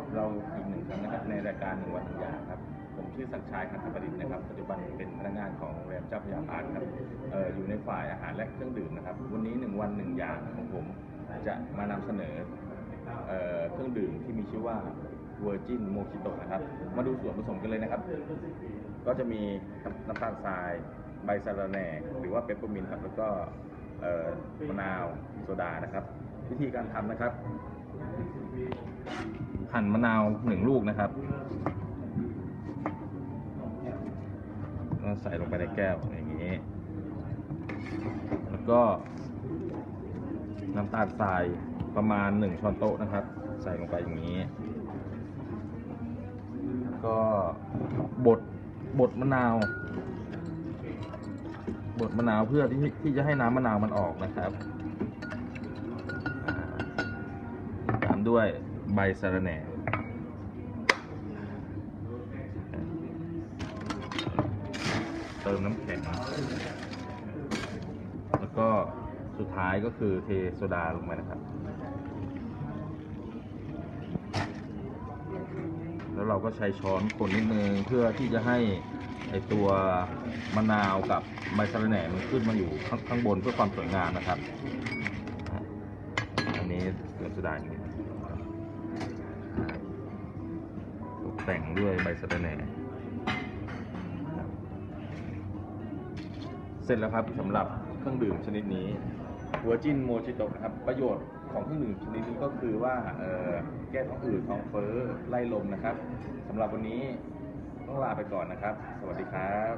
บกับเราอีกหนึ่งครั้งนะครับในรายการหนึ่งวันหนึ่งอย่างครับ ผมชื่อศักดิ์ชัยคันธประดิษฐ์นะครับปัจจุบันเป็นพนักงานของโรงแรมเจ้าพระยาพาร์คครับเอ่ออยู่ในฝ่ายอาหารและเครื่องดื่มนะครับ วันนี้หนึ่งวันหนึ่งอย่างของผมจะมานำเสนอเอ่อเครื่องดื่มที่มีชื่อว่า Virgin Mojito นะครับ มาดูส่วนผสมกันเลยนะครับ ก็จะมีน้ำตาลทราย ใบสะระแหน่ หรือว่าเปปเปอร์มินต์ครับแล้วก็เอ่อมะนาวโซดานะครับ วิธีการทำนะครับ หั่นมะนาวหนึ่งลูกนะครับแล้วใส่ลงไปในแก้วอย่างนี้ แล้วก็น้ำตาลทรายประมาณหนึ่งช้อนโต๊ะนะครับ ใส่ลงไปอย่างนี้ ก็บดบดมะนาว บดมะนาวเพื่อที่ที่จะให้น้ำมะนาวมันออกนะครับ ตามด้วย ใบสะระแหน่เติมน้ำแข็ง แล้วก็สุดท้ายก็คือเทโซดาลงไปนะครับ แล้วเราก็ใช้ช้อนคนนิดนึงเพื่อที่จะให้ไอตัวมะนาวกับใบสะระแหน่มันขึ้นมาอยู่ข้างงบนเพื่อความสวยงามนะครับ อันนี้เกลือโซดาอย่างนี้ แต่งด้วยใบสะระแหน่เสร็จแล้วครับสำหรับเครื่องดื่มชนิดนี้วัวจินโมจิโตะนะครับ ประโยชน์ของเครื่องดื่มชนิดนี้ก็คือว่าแก้ท้องอืดท้องเฟ้อไล่ลมนะครับสำหรับวันนี้ต้องลาไปก่อนนะครับ สวัสดีครับ